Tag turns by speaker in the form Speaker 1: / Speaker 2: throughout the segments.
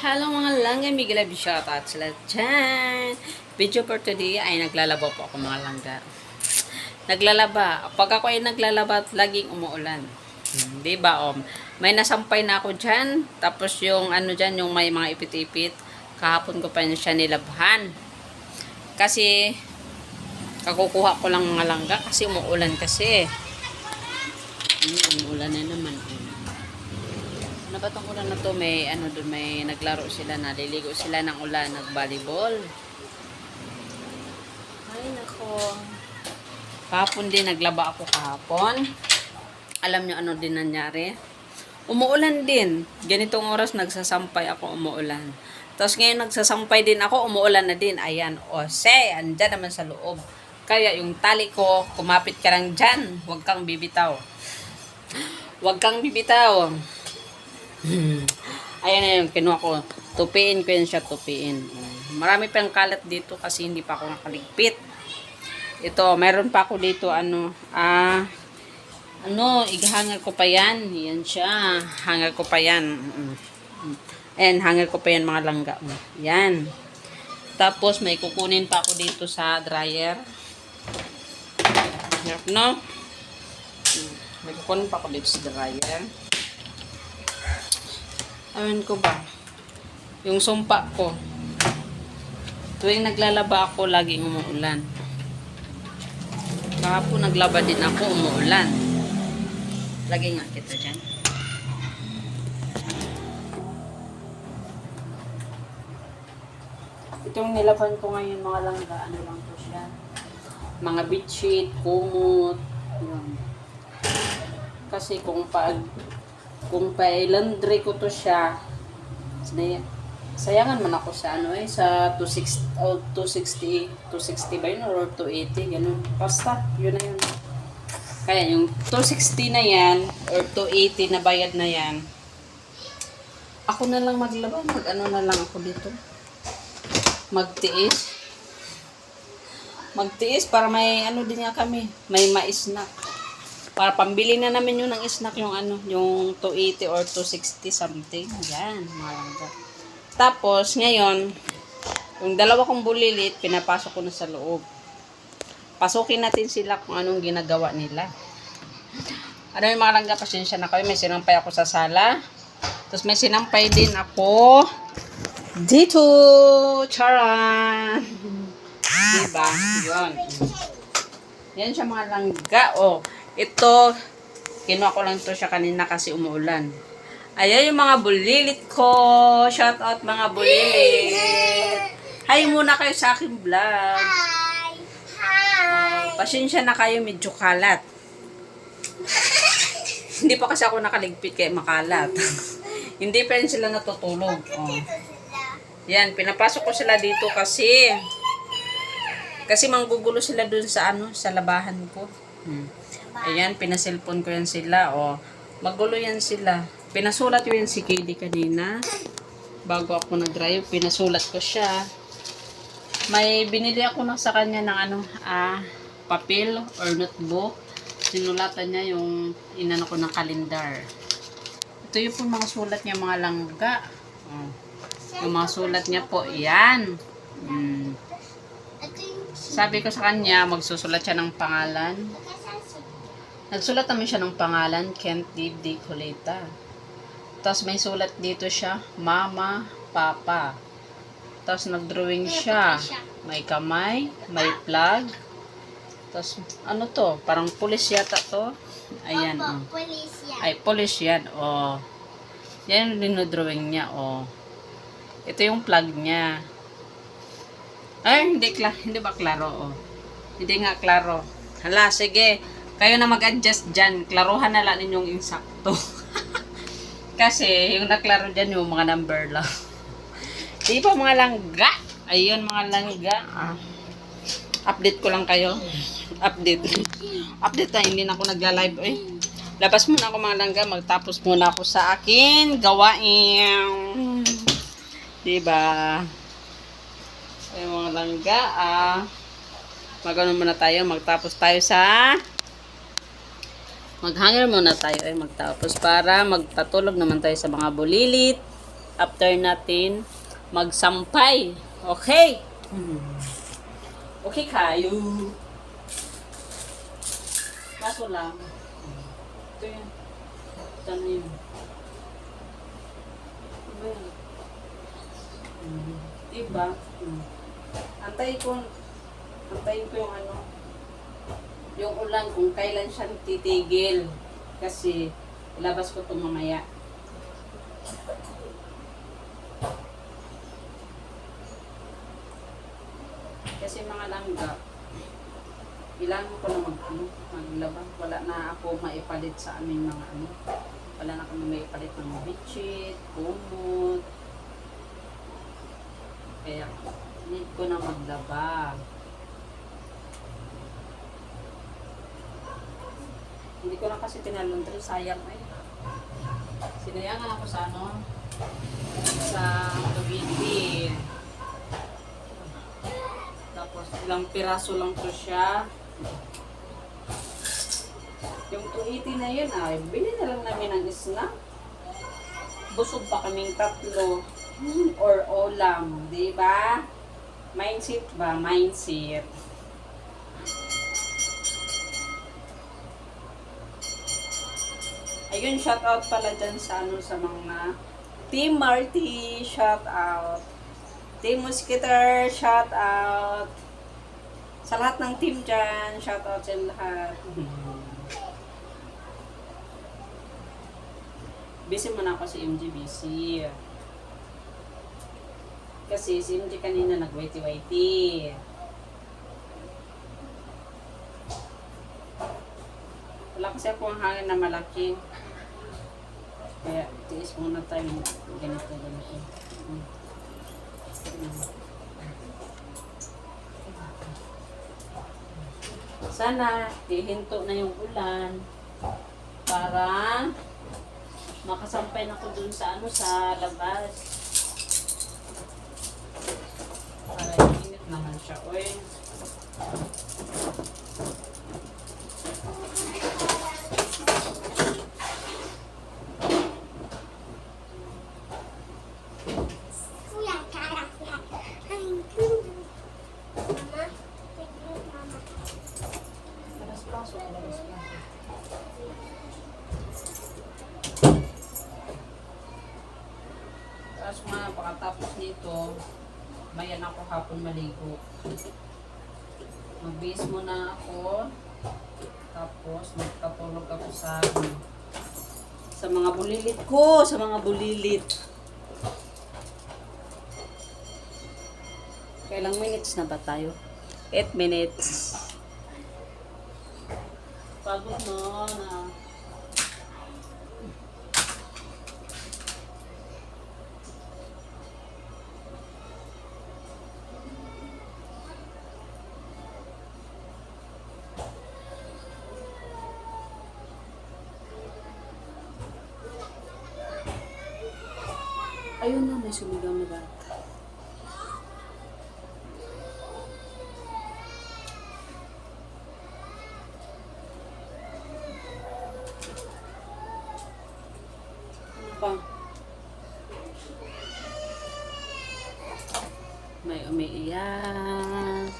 Speaker 1: Hello mga langga, Miguel Abi shoutout sila dyan. Video for today ay naglalaba po ako mga langga. Naglalaba. Pag ako ay naglalaba, laging umuulan. Hmm, di ba om? May nasampay na ako dyan. Tapos yung ano dyan, yung may mga ipit-ipit. Kahapon ko pa siya nilabhan. Kasi, kakukuha ko lang mga langga kasi umuulan kasi. Hmm, umuulan na naman. Hmm. Ano ba tong ulan na to? May ano doon, may naglaro sila, naliligo sila ng ulan, nag-volleyball. Ay, nako. Kahapon din, naglaba ako kahapon. Alam nyo ano din nangyari? Umuulan din. Ganitong oras nagsasampay ako, umuulan. Tapos ngayon nagsasampay din ako, umuulan na din. Ayan, o say, andyan naman sa loob. Kaya yung tali ko, kumapit ka lang dyan. Huwag kang bibitaw. Huwag kang bibitaw. Ayan na yun, kinuha ko. Tupiin ko yun siya, tupiin. Marami pang kalat dito kasi hindi pa ako nakaligpit. Ito, meron pa ako dito, ano, ah, ano, igahangar ko pa yan. Yan siya. Hangar ko pa yan. Ayan, hangar ko pa yan mga langga. Yan. Tapos, may kukunin pa ako dito sa dryer. Hirap, no? Mm. May kukunin pa ako dito sa dryer. Awan ko ba? Yung sumpa ko. Tuwing naglalaba ako, laging umuulan. Kahapon naglaba din ako, umuulan. Lagi nga kita dyan. Itong nilaban ko ngayon mga langga, ano lang to siya. Mga bedsheet, kumot, yun. Kasi kung pag kung pa-laundry ko to siya, sayangan man ako sa ano eh, sa 260, oh, 260, 260 ba yun or 280, ganun. Basta, yun na yun. Kaya yung 260 na yan, or 280 na bayad na yan, ako na lang maglaba, mag ano na lang ako dito. Magtiis. Magtiis para may ano din nga kami, may mais-snack. Para pambili na namin yun ng snack yung ano, yung 280 or 260 something. Yan, mga langga. Tapos, ngayon, yung dalawa kong bulilit, pinapasok ko na sa loob. Pasukin natin sila kung anong ginagawa nila. Ano yung mga langga, pasensya na kayo. May sinampay ako sa sala. Tapos may sinampay din ako dito. Charan! Diba? Yun. Yan siya mga langga. Oh, ito, kinuha ko lang to siya kanina kasi umuulan. Ayan yung mga bulilit ko. Shout out mga bulilit. Hi muna kayo sa aking vlog.
Speaker 2: Hi! Hi!
Speaker 1: Oh, pasensya na kayo, medyo kalat. Hindi pa kasi ako nakaligpit kaya makalat. Hindi pa rin sila natutulog. Oh. Yan, pinapasok ko sila dito kasi kasi manggugulo sila dun sa ano, sa labahan ko. Hmm. Ayan, pinaselfon ko yan sila. O, magulo yan sila. Pinasulat ko yan si KD kanina. Bago ako nag-drive, pinasulat ko siya. May binili ako na sa kanya ng ano, ah, papel or notebook. Sinulatan niya yung inano ko ng kalendar. Ito yung po mga sulat niya, mga langga. Oh. Yung mga sulat niya po, yan. Hmm.
Speaker 2: Yung
Speaker 1: Sabi ko sa kanya, magsusulat siya ng pangalan. Nagsulat naman siya ng pangalan, Kent Dave D. Coleta. Tapos may sulat dito siya, Mama, Papa. Tapos nagdrawing siya. May kamay, may plug. Tapos ano to? Parang pulis yata to. Ayan. oh.
Speaker 2: police yan.
Speaker 1: Ay, polish yan. Oh. Yan yung dinodrawing niya. Oh. Ito yung plug niya. Ay, hindi, hindi ba klaro? Oh. Hindi nga klaro. Hala, sige. Kayo na mag-adjust dyan. Klaruhan na lang ninyong insakto. Kasi, yung naklaro dyan, yung mga number lang. Di ba mga langga? Ayun, mga langga. Ah. Update ko lang kayo. Update. Update na, hindi na ako nagla-live. Eh. Labas muna ako mga langga. Magtapos muna ako sa akin. Gawain. Diba? Ay, mga langga, ah. Magano muna tayo. Magtapos tayo sa Maghanger muna tayo ay magtapos para magpatulog naman tayo sa mga bulilit after natin magsampay. Okay? Okay kayo. Kaso lang, ito yun. Ito na yun. Diba. Diba? Mm. Antay ko, antayin ko yung ano, yung ulan kung kailan siya titigil. Kasi, ilabas ko ito mamaya. Kasi mga langga, kailangan ko na mag, ano, maglaba. Wala na ako maipalit sa aming mga ano. Wala na kami maipalit ng bitchit, kumot. Kaya, need ko na maglaba. Hindi ko na kasi pinalundry, sayang eh. Sinayangan ako sa ano, sa Cavite. Tapos ilang piraso lang to siya. Yung 280 na yun ay, bili na lang namin ng snack. Busog pa kaming tatlo. Hmm, Or ulam, di ba? Mindset ba? Mindset. Ayun, shout out pala dyan sa ano sa mga Team Marty, shout out. Team Musketer, shout out. Sa lahat ng team dyan, shout out sa lahat. Busy mo na ako si MG, busy. Kasi si MG kanina nag-waity-waity. Wala kasi ako ang hangin na malaki. Kaya tiis muna tayo ganito, ganito. Mm. Sana hihinto na yung ulan para makasampay na ko dun sa ano sa labas. Para init naman siya, oy.
Speaker 2: Kuya, cara, kuya. Ay, Mama, thank you, mama.
Speaker 1: Labas pasok, labas pasok. Tapos mga pagkatapos nito, mayan ako hapon maligo. Magbihis muna ako. Tapos magkatulog ako sa sa mga bulilit ko, sa mga bulilit. Kailang minutes na ba tayo? 8 minutes. Pagod no na. May sumigaw na bata. Ano pa? May umiiyak.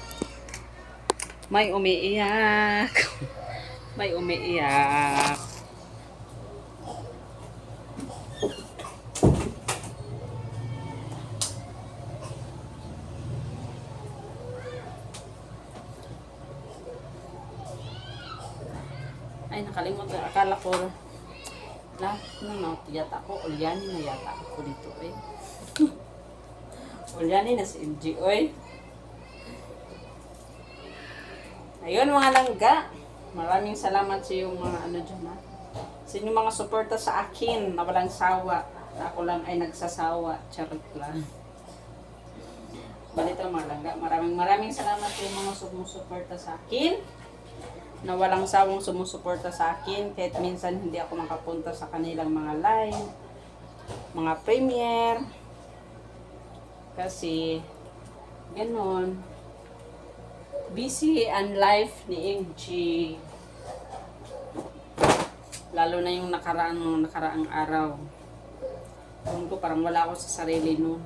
Speaker 1: May umiiyak. May umiiyak. Ay, nakalimutan. Akala ko, la, ano na, yata ako, ulyani na yata ako dito eh. ulyani na si MG, oy. Ayun mga langga. Maraming salamat sa yung mga ano dyan ha. Sa inyong mga suporta sa akin na walang sawa. Ako lang ay nagsasawa. Charot lang. Balito mga langga. Maraming maraming salamat sa yung mga sumusuporta sa akin na walang sawang sumusuporta sa akin kahit minsan hindi ako makapunta sa kanilang mga live, mga premiere. Kasi, ganon. Busy ang life ni MG. Lalo na yung nakaraan nung nakaraang araw. Ewan ko, parang wala ako sa sarili nun.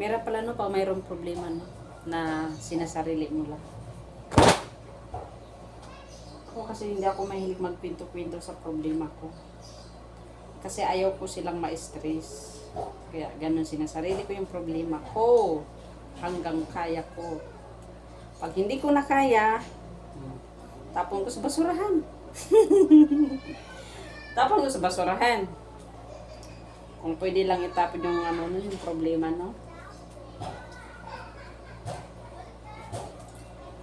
Speaker 1: Meron pala no, pag mayroong problema no, na sinasarili mo lang. Ako kasi hindi ako mahilig magpinto-pinto sa problema ko. Kasi ayaw ko silang ma-stress. Kaya ganun sinasarili ko yung problema ko hanggang kaya ko. Pag hindi ko na kaya, tapon ko sa basurahan. tapon ko sa basurahan. Kung pwede lang itapon yung ano yung problema, no?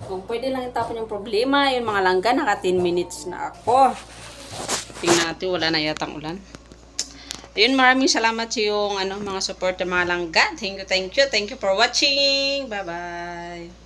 Speaker 1: Kung pwede lang itapon yung problema, yung mga langga, naka 10 minutes na ako. Tingnan natin, wala na yatang ulan. Ayun, maraming salamat sa yung ano, mga support ng mga langga. Thank you, thank you. Thank you for watching. Bye-bye.